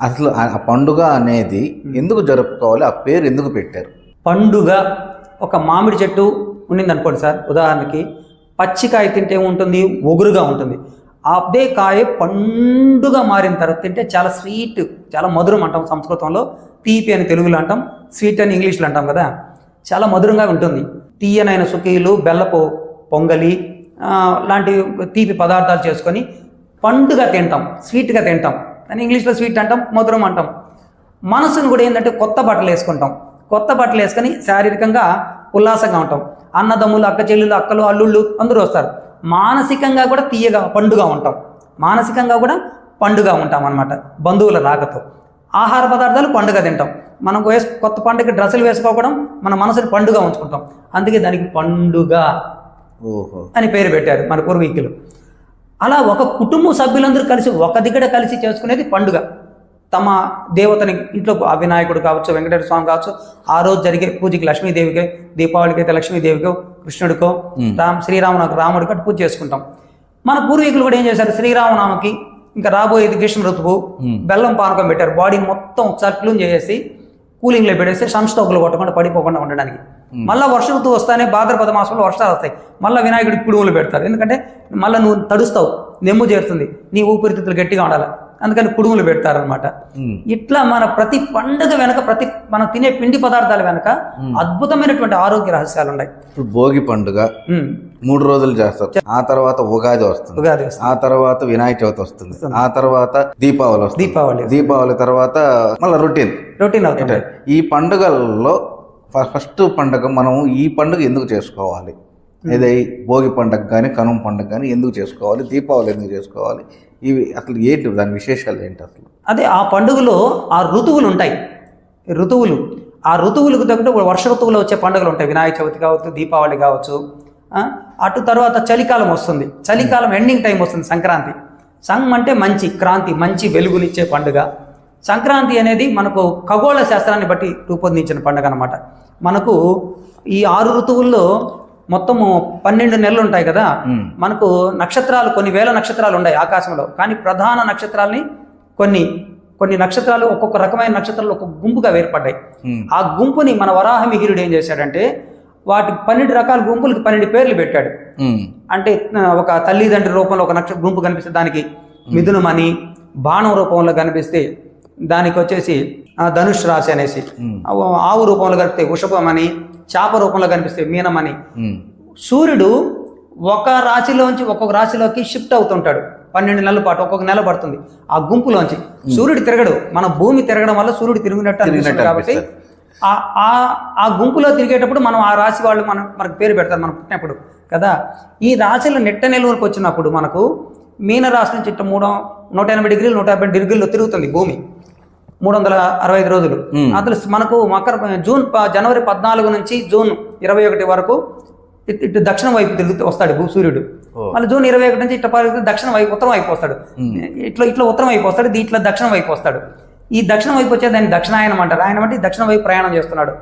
అసలు ఆ పండుగ అనేది ఎందుకు జరుపుకోవాలి? ఆ పేరు ఎందుకు పెట్టారు? పండుగ ఒక మామిడి చెట్టు ఉండింది అనుకోండి సార్ ఉదాహరణకి పచ్చికాయ తింటే ఉంటుంది ఒగురుగా ఉంటుంది. అదే కాయ పండుగ మారిన తర్వాత తింటే చాలా స్వీట్ చాలా మధురం అంటాం సంస్కృతంలో. తీపి అని తెలుగులో అంటాం స్వీట్ అని ఇంగ్లీష్లో అంటాం కదా. చాలా మధురంగా ఉంటుంది. తీయనైన సుకీలు బెల్లపు పొంగలి లాంటి తీపి పదార్థాలు చేసుకొని పండుగ తింటాం స్వీట్గా తింటాం. అని ఇంగ్లీష్లో స్వీట్ అంటాం మధురం అంటాం. మనసును కూడా ఏంటంటే కొత్త బట్టలు వేసుకుంటాం. కొత్త బట్టలు వేసుకొని శారీరకంగా ఉల్లాసంగా ఉంటాం. అన్నదమ్ములు అక్క చెల్లెలు అక్కలు అల్లుళ్ళు అందరూ వస్తారు. మానసికంగా కూడా తీయగా పండుగ ఉంటాం. మానసికంగా కూడా పండుగ ఉంటాం అన్నమాట బంధువుల రాకతో. ఆహార పదార్థాలు పండుగ తింటాం. మనం వేసు కొత్త పండుగ డ్రెస్సులు వేసుకోవడం మన మనసుని పండుగ ఉంచుకుంటాం. అందుకే దానికి పండుగ ఓహో. అని పేరు పెట్టారు మన పూర్వీకులు. అలా ఒక కుటుంబ సభ్యులందరూ కలిసి ఒక దిగడ కలిసి చేసుకునేది పండుగ. తమ దేవతని ఇంట్లో ఆ వినాయకుడు కావచ్చు వెంకటేశ్వర స్వామి కావచ్చు ఆ రోజు జరిగే పూజకి లక్ష్మీదేవికి దీపావళికి అయితే లక్ష్మీదేవికో కృష్ణుడికో రామ్ శ్రీరామునకు రాముడికి అటు పూజ చేసుకుంటాం. మన పూర్వీకులు కూడా ఏం చేశారు? శ్రీరామనామకి ఇంకా రాబోయేది గ్రీష్మ ఋతువు బెల్లం పానకం పెట్టారు. బాడీని మొత్తం ఒకసారి క్లీన్ చేసేసి కూలింగ్లో పెట్టేసి సంస్టోకులు కొట్టకుండా పడిపోకుండా ఉండడానికి. మళ్ళీ వర్ష ఋతువు వస్తానే భాద్రపద మాసంలో వర్షాలు వస్తాయి. మళ్ళీ వినాయకుడికి కుడుములు పెడతారు. ఎందుకంటే మళ్ళీ నువ్వు తడుస్తావు నెమ్ము చేరుతుంది నీ ఊపిరితిత్తులు గట్టిగా ఉండాలి. అందుకని కుడుములు పెడతారనమాట. ఇట్లా మన ప్రతి పండుగ వెనక ప్రతి మనం తినే పిండి పదార్థాల వెనక అద్భుతమైనటువంటి ఆరోగ్య రహస్యాలు ఉన్నాయి. ఇప్పుడు భోగి పండుగ మూడు రోజులు చేస్తారు. ఆ తర్వాత ఉగాది వస్తుంది. ఉగాది ఆ తర్వాత వినాయక చవితి వస్తుంది. ఆ తర్వాత దీపావళి వస్తుంది. దీపావళి దీపావళి తర్వాత మళ్ళీ రొటీన్. రొటీన్ అవుతుంది. ఈ పండుగల్లో ఫస్ట్ పండుగ మనం ఈ పండుగ ఎందుకు చేసుకోవాలి? ఏదై భోగి పండుగ కానీ కనుమ పండుగ కానీ ఎందుకు చేసుకోవాలి? దీపావళి ఎందుకు చేసుకోవాలి? ఇవి అసలు ఏంటి దాని విశేషాలు ఏంటి అసలు? అదే ఆ పండుగలో ఆ ఋతువులు ఉంటాయి. ఋతువులు. ఆ ఋతువులకు తగ్గట్టు వర్ష ఋతువులో వచ్చే పండుగలు ఉంటాయి. వినాయక చవితి కావచ్చు దీపావళి కావచ్చు అటు తర్వాత చలికాలం వస్తుంది. చలికాలం ఎండింగ్ టైం వస్తుంది సంక్రాంతి. సంగ్ అంటే మంచి క్రాంతి మంచి వెలుగునిచ్చే పండుగ. సంక్రాంతి అనేది మనకు ఖగోళ శాస్త్రాన్ని బట్టి రూపొందించిన పండుగ అనమాట మనకు ఈ ఆరు ఋతువుల్లో మొత్తము పన్నెండు నెలలు ఉంటాయి కదా. మనకు నక్షత్రాలు కొన్ని వేల నక్షత్రాలు ఉన్నాయి ఆకాశంలో. కానీ ప్రధాన నక్షత్రాల్ని కొన్ని కొన్ని నక్షత్రాలు ఒక్కొక్క రకమైన నక్షత్రాలు ఒక్కొక్క గుంపుగా వేర్పడ్డాయి. మ్మ్. ఆ గుంపుని మన వరాహమిహిరుడు ఏం చేశాడంటే వాటి పన్నెండు రకాల గుంపులకి పన్నెండు పేర్లు పెట్టాడు. అంటే ఒక తల్లిదండ్రి రూపంలో ఒక నక్ష గుంపు కనిపిస్తే దానికి మిథునమని బాణం రూపంలో కనిపిస్తే దానికి వచ్చేసి ఆ, ధనుష్ రాశి అనేసి. ఆవు రూపంలో కనిపిస్తే వృషభమని చేప రూపంలో కనిపిస్తే మీనమని. ఉమ్, సూర్యుడు ఒక రాశిలోంచి ఒక్కొక్క రాశిలోకి షిఫ్ట్ అవుతుంటాడు. పన్నెండు నెలల పాటు ఒక్కొక్క నెల పడుతుంది. ఆ గుంపులోంచి సూర్యుడు తిరగడు. మన భూమి తిరగడం వల్ల సూర్యుడు తిరిగినట్టు అనిపిస్తుంది కాబట్టి ఆ గుంపులో తిరిగేటప్పుడు మనం ఆ రాశి వాళ్ళు మనం మనకు పేరు పెడతారు మనం పుట్టినప్పుడు. కదా? ఈ రాశిలో నెట్ట నెలవులకు వచ్చినప్పుడు మనకు మీన రాశి నుంచి ఇట్ట మూడు నూట ఎనభై డిగ్రీలు నూట యాభై డిగ్రీల్లో తిరుగుతుంది భూమి. మూడు వందల అరవై ఐదు రోజులు. అసలు మనకు మకర జూన్ జనవరి పద్నాలుగు నుంచి జూన్ ఇరవై ఒకటి వరకు ఇటు దక్షిణం వైపు తిరుగుతూ వస్తాడు భూ సూర్యుడు. మళ్ళీ జూన్ ఇరవై ఒకటి నుంచి ఇట్లా దక్షిణం వైపు ఉత్తరం వైపు వస్తాడు. ఇట్లా ఇట్లా ఉత్తరం వైపు వస్తాడు ఇది ఇట్లా దక్షిణం వైపు వస్తాడు. ఈ దక్షిణం వైపు వచ్చే దాన్ని దక్షిణాయనం అంటారు. ఆయన అంటే ఈ దక్షిణం వైపు ప్రయాణం చేస్తున్నాడు.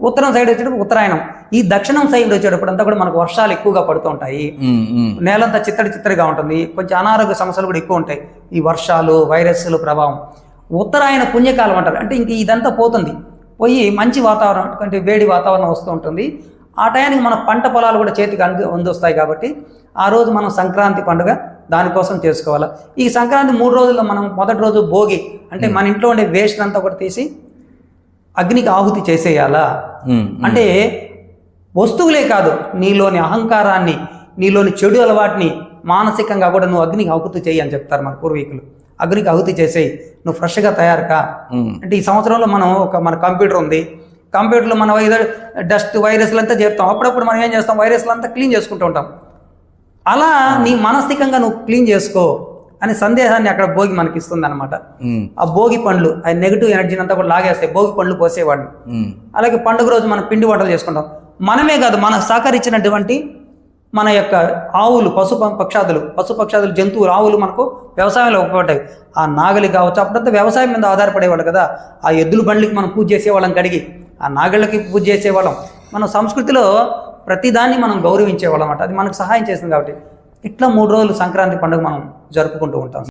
ఉత్తరం సైడ్ వచ్చేటప్పుడు ఉత్తరాయణం. ఈ దక్షిణం సైడ్ వచ్చేటప్పుడు అంతా కూడా మనకు వర్షాలు ఎక్కువగా పడుతూ ఉంటాయి. ఉమ్, ఉమ్, నేలంతా చిత్తడి చిత్తడిగా ఉంటుంది. కొంచెం అనారోగ్య సమస్యలు కూడా ఎక్కువ ఉంటాయి. ఈ వర్షాలు వైరస్లు ప్రభావం. ఉత్తరాయణ పుణ్యకాలం అంటారు. అంటే ఇంక ఇదంతా పోతుంది. పోయి మంచి వాతావరణం అంటే వేడి వాతావరణం వస్తూ ఉంటుంది. ఆ టయానికి మన పంట పొలాలు కూడా చేతికి అంది అందిస్తాయి కాబట్టి ఆ రోజు మనం సంక్రాంతి పండుగ దానికోసం చేసుకోవాలి. ఈ సంక్రాంతి మూడు రోజుల్లో మనం మొదటి రోజు భోగి అంటే మన ఇంట్లో ఉండే వేస్ట్ అంతా కూడా తీసి అగ్నికి ఆహుతి చేసేయాలా? అంటే వస్తువులే కాదు నీలోని అహంకారాన్ని నీలోని చెడు అలవాటుని మానసికంగా కూడా నువ్వు అగ్నికి ఆహుతి చేయి అని చెప్తారు మన పూర్వీకులు. అగ్నికి ఆహుతి చేసేయి. నువ్వు ఫ్రెష్గా తయారు కా అంటే ఈ సంవత్సరంలో మనం ఒక మన కంప్యూటర్ ఉంది. కంప్యూటర్లో మనం ఏదో డస్ట్ వైరస్లు అంతా చేస్తాం అప్పుడప్పుడు మనం ఏం చేస్తాం? వైరస్లు అంతా క్లీన్ చేసుకుంటూ ఉంటాం. అలా నీ మానసికంగా నువ్వు క్లీన్ చేసుకో అనే సందేశాన్ని అక్కడ భోగి మనకి ఇస్తుంది అనమాట ఆ భోగి పండ్లు ఆ నెగిటివ్ ఎనర్జీని అంతా కూడా లాగేస్తాయి భోగి పండ్లు ఉమ్, అలాగే పండుగ రోజు మనం పిండి వంటలు చేసుకుంటాం. మనమే కాదు మన సహకరించినటువంటి మన యొక్క ఆవులు పశు పక్షాదులు పశు పక్షాదులు జంతువులు ఆవులు మనకు వ్యవసాయంలో ఉపయోగపడ్డాయి ఆ నాగలి కావచ్చు అప్పుడంతా వ్యవసాయం మీద ఆధారపడేవాళ్ళు కదా. ఆ ఎద్దుల బండ్లకి మనం పూజ చేసేవాళ్ళం కడిగి ఆ నాగళ్ళకి పూజ చేసేవాళ్ళం. మన సంస్కృతిలో ప్రతిదాన్ని మనం గౌరవించేవాళ్ళం అన్నమాట. అది మనకు సహాయం చేస్తుంది కాబట్టి ఇట్లా మూడు రోజులు సంక్రాంతి పండుగ మనం జరుపుకుంటూ ఉంటాం.